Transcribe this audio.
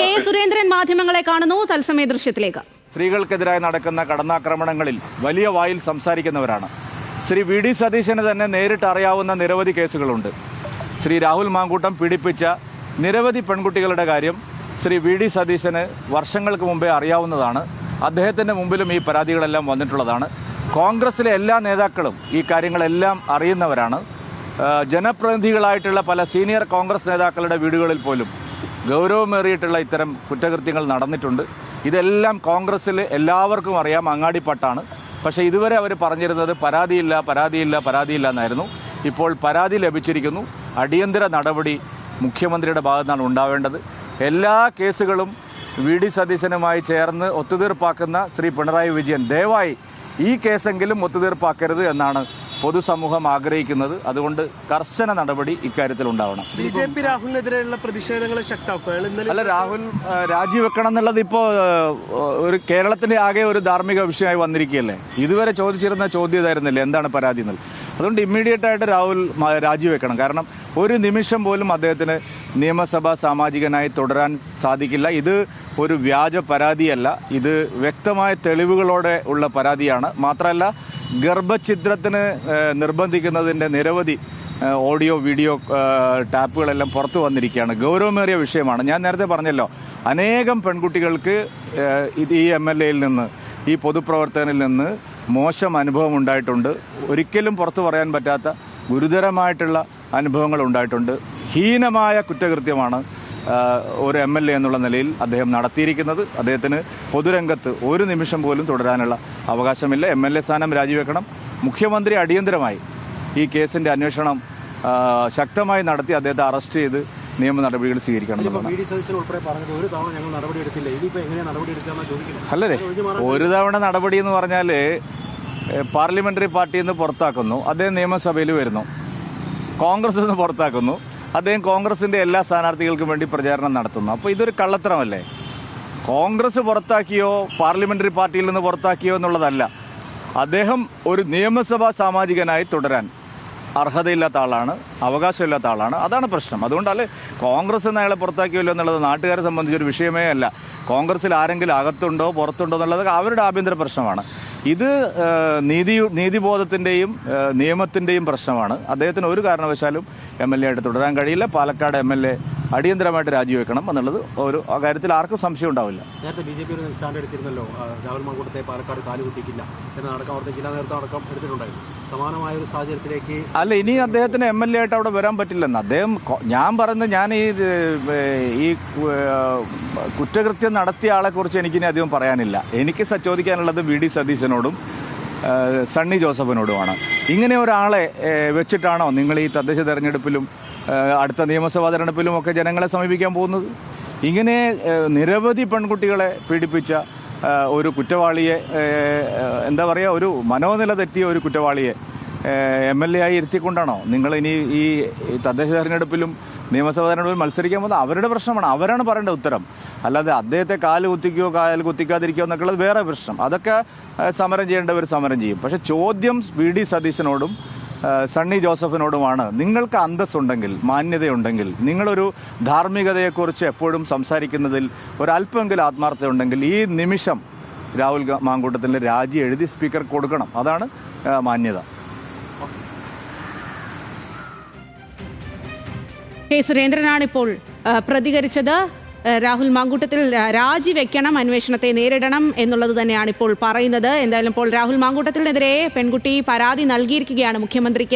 K Surendran മാധ്യമങ്ങളെ കാണുന്നു. തത്സമയ ദൃശ്യത്തിലേക്ക്. സ്ത്രീകൾക്കെതിരായി നടക്കുന്ന കടന്നാക്രമണങ്ങളിൽ വലിയ വായിൽ സംസാരിക്കുന്നവരാണ്. ശ്രീ വി ഡി സതീശന് തന്നെ നേരിട്ട് അറിയാവുന്ന നിരവധി കേസുകളുണ്ട്. ശ്രീ രാഹുൽ മാങ്കൂട്ടം പീഡിപ്പിച്ച നിരവധി പെൺകുട്ടികളുടെ കാര്യം ശ്രീ വി ഡി സതീശന് വർഷങ്ങൾക്ക് മുമ്പേ അറിയാവുന്നതാണ്. അദ്ദേഹത്തിന്റെ മുമ്പിലും ഈ പരാതികളെല്ലാം വന്നിട്ടുള്ളതാണ്. കോൺഗ്രസിലെ എല്ലാ നേതാക്കളും ഈ കാര്യങ്ങളെല്ലാം അറിയുന്നവരാണ്. ജനപ്രതിനിധികളായിട്ടുള്ള പല സീനിയർ കോൺഗ്രസ് നേതാക്കളുടെ വീടുകളിൽ പോലും ഗൗരവമേറിയിട്ടുള്ള ഇത്തരം കുറ്റകൃത്യങ്ങൾ നടന്നിട്ടുണ്ട്. ഇതെല്ലാം കോൺഗ്രസ്സിൽ എല്ലാവർക്കും അറിയാം അങ്ങാടിപ്പട്ടാണ്. പക്ഷേ ഇതുവരെ അവർ പറഞ്ഞിരുന്നത് പരാതിയില്ല പരാതിയില്ല പരാതിയില്ല എന്നായിരുന്നു. ഇപ്പോൾ പരാതി ലഭിച്ചിരിക്കുന്നു. അടിയന്തര നടപടി മുഖ്യമന്ത്രിയുടെ ഭാഗത്തു നിന്നാണ് ഉണ്ടാവേണ്ടത്. എല്ലാ കേസുകളും വി ഡി സതീശനുമായി ചേർന്ന് ഒത്തുതീർപ്പാക്കുന്ന ശ്രീ പിണറായി വിജയൻ ദയവായി ഈ കേസെങ്കിലും ഒത്തുതീർപ്പാക്കരുത് എന്നാണ് പൊതുസമൂഹം ആഗ്രഹിക്കുന്നത് അതുകൊണ്ട് കർശന നടപടി ഇക്കാര്യത്തിൽ ഉണ്ടാവണം. ബി ജെ പി രാഹുലിനെതിരെയുള്ള പ്രതിഷേധങ്ങൾ ശക്തമാക്കുകയാണ്. അല്ല രാഹുൽ രാജിവെക്കണം എന്നുള്ളത് ഇപ്പോൾ ഒരു കേരളത്തിന്റെ ആകെ ഒരു ധാർമ്മിക വിഷയമായി വന്നിരിക്കുകയല്ലേ? ഇതുവരെ ചോദിച്ചിരുന്ന ചോദ്യം ഇതായിരുന്നില്ലേ? എന്താണ് പരാതി എന്നുള്ളത്? അതുകൊണ്ട് ഇമ്മീഡിയറ്റ് ആയിട്ട് രാഹുൽ രാജിവെക്കണം. കാരണം ഒരു നിമിഷം പോലും അദ്ദേഹത്തിന് നിയമസഭാ സാമാജികനായി തുടരാൻ സാധിക്കില്ല. ഇത് ഒരു വ്യാജ പരാതിയല്ല. ഇത് വ്യക്തമായ തെളിവുകളോടെ ഉള്ള പരാതിയാണ്. മാത്രമല്ല ഗർഭഛിദ്രത്തിന് നിർബന്ധിക്കുന്നതിന്റെ നിരവധി ഓഡിയോ വീഡിയോ ടാപ്പുകളെല്ലാം പുറത്തു വന്നിരിക്കുകയാണ്. ഗൗരവമേറിയ വിഷയമാണ്. ഞാൻ നേരത്തെ പറഞ്ഞല്ലോ അനേകം പെൺകുട്ടികൾക്ക് ഇത് ഈ എം എൽ എയിൽ നിന്ന് ഈ പൊതുപ്രവർത്തകനിൽ നിന്ന് മോശം അനുഭവം ഉണ്ടായിട്ടുണ്ട്. ഒരിക്കലും പുറത്തു പറയാൻ പറ്റാത്ത ഗുരുതരമായിട്ടുള്ള അനുഭവങ്ങൾ ഉണ്ടായിട്ടുണ്ട്. ഹീനമായ കുറ്റകൃത്യമാണ് ഒരു എം എൽ എ എന്നുള്ള നിലയിൽ അദ്ദേഹം നടത്തിയിരിക്കുന്നത്. അദ്ദേഹത്തിന് പൊതുരംഗത്ത് ഒരു നിമിഷം പോലും തുടരാനുള്ള അവകാശമില്ല. എം എൽ എ സ്ഥാനം രാജിവെക്കണം. മുഖ്യമന്ത്രി അടിയന്തരമായി ഈ കേസിന്റെ അന്വേഷണം ശക്തമായി നടത്തി അദ്ദേഹത്തെ അറസ്റ്റ് ചെയ്ത് നിയമ നടപടികൾ സ്വീകരിക്കണം അല്ലേ ഒരു തവണ നടപടി എന്ന് പറഞ്ഞാൽ പാർലമെന്ററി പാർട്ടിയിൽ നിന്ന് പുറത്താക്കുന്നു. അദ്ദേഹം നിയമസഭയിൽ വരുന്നു. കോൺഗ്രസ് നിന്ന് പുറത്താക്കുന്നു. അദ്ദേഹം കോൺഗ്രസിന്റെ എല്ലാ സ്ഥാനാർത്ഥികൾക്കും വേണ്ടി പ്രചാരണം നടത്തുന്നു. അപ്പോൾ ഇതൊരു കള്ളത്തരമല്ലേ? കോൺഗ്രസ് പുറത്താക്കിയോ പാർലമെന്ററി പാർട്ടിയിൽ നിന്ന് പുറത്താക്കിയോ എന്നുള്ളതല്ല. അദ്ദേഹം ഒരു നിയമസഭാ സാമാജികനായി തുടരാൻ അർഹതയില്ലാത്ത ആളാണ് അവകാശമില്ലാത്ത ആളാണ്. അതാണ് പ്രശ്നം. അതുകൊണ്ടല്ലേ കോൺഗ്രസ് എന്ന് അയാളെ പുറത്താക്കിയല്ലോ എന്നുള്ളത് നാട്ടുകാരെ സംബന്ധിച്ച് ഒരു വിഷയമേ അല്ല. കോൺഗ്രസിൽ ആരെങ്കിലും അകത്തുണ്ടോ പുറത്തുണ്ടോ എന്നുള്ളത് അവരുടെ ആഭ്യന്തര പ്രശ്നമാണ്. ഇത് നീതി നീതിബോധത്തിന്റെയും നിയമത്തിന്റെയും പ്രശ്നമാണ്. അദ്ദേഹത്തിന് ഒരു കാരണവശാലും എം എൽ എ ആയിട്ട് തുടരാൻ കഴിയില്ല. പാലക്കാട് എം എൽ എ അടിയന്തരമായിട്ട് രാജിവെക്കണം എന്നുള്ളത് ഒരു കാര്യത്തിൽ ആർക്കും സംശയം ഉണ്ടാവില്ല. നേരത്തെ ബി ജെ പി ഒരു സ്റ്റാൻഡ് എടുത്തിരുന്നല്ലോ. രാഹുൽ മങ്കൂട്ടത്തെ പാലക്കാട് കാലുകുത്തിക്കില്ല എന്നടക്കം അവിടുത്തെ ജില്ലാ നേതൃത്വം അടക്കം എടുത്തിട്ടുണ്ടായിരുന്നു. സമാനമായ ഒരു സാഹചര്യത്തിലേക്ക് അല്ല ഇനി അദ്ദേഹത്തിന് എം എൽ എ ആയിട്ട് അവിടെ വരാൻ പറ്റില്ലെന്ന്. അദ്ദേഹം ഞാൻ പറയുന്നത് ഞാൻ ഈ ഈ കുറ്റകൃത്യം നടത്തിയ ആളെക്കുറിച്ച് എനിക്കിനി അധികം പറയാനില്ല. എനിക്ക് ചോദിക്കാനുള്ളത് വി ഡി സതീശനോടും സണ്ണി ജോസഫിനോടുമാണ്. ഇങ്ങനെ ഒരാളെ വെച്ചിട്ടാണോ നിങ്ങൾ ഈ തദ്ദേശ തെരഞ്ഞെടുപ്പിലും അടുത്ത നിയമസഭാ തെരഞ്ഞെടുപ്പിലും ഒക്കെ ജനങ്ങളെ സമീപിക്കാൻ പോകുന്നത്? ഇങ്ങനെ നിരവധി പെൺകുട്ടികളെ പീഡിപ്പിച്ച ഒരു കുറ്റവാളിയെ എന്താ പറയുക ഒരു മനോനില തെറ്റിയ ഒരു കുറ്റവാളിയെ എം എൽ എ ആയി ഇരുത്തിക്കൊണ്ടാണോ നിങ്ങൾ ഇനി ഈ തദ്ദേശ തെരഞ്ഞെടുപ്പിലും നിയമസഭാ തെരഞ്ഞെടുപ്പിലും മത്സരിക്കാൻ പോകുന്നത്? അവരുടെ പ്രശ്നമാണ്. അവരാണ് പറയേണ്ട ഉത്തരം. അല്ലാതെ അദ്ദേഹത്തെ കാൽ കുത്തിക്കോ കാൽ കുത്തിക്കാതിരിക്കോ എന്നൊക്കെയുള്ളത് വേറെ പ്രശ്നം. അതൊക്കെ സമരം ചെയ്യേണ്ടവർ സമരം ചെയ്യും. പക്ഷെ ചോദ്യം വി ഡി സതീശനോടും സണ്ണി ജോസഫിനോടുമാണ്. നിങ്ങൾക്ക് അന്തസ്സുണ്ടെങ്കിൽ മാന്യതയുണ്ടെങ്കിൽ നിങ്ങളൊരു ധാർമ്മികതയെക്കുറിച്ച് എപ്പോഴും സംസാരിക്കുന്നതിൽ ഒരല്പമെങ്കിലും ആത്മാർത്ഥതയുണ്ടെങ്കിൽ ഈ നിമിഷം രാഹുൽ മാങ്കൂട്ടത്തിന്റെ രാജി എഴുതി സ്പീക്കർ കൊടുക്കണം. അതാണ് മാന്യത. കെ സുരേന്ദ്രനാണ് ഇപ്പോൾ ആ, പ്രതികരിച്ചത്. രാഹുൽ മാങ്കൂട്ടത്തിൽ രാജിവെക്കണം അന്വേഷണത്തെ നേരിടണം എന്നുള്ളത് തന്നെയാണ് ഇപ്പോൾ പറയുന്നത്. എന്തായാലും ഇപ്പോൾ രാഹുൽ മാങ്കൂട്ടത്തിനെതിരെ പെൺകുട്ടി പരാതി നൽകിയിരിക്കുകയാണ് മുഖ്യമന്ത്രിക്ക്.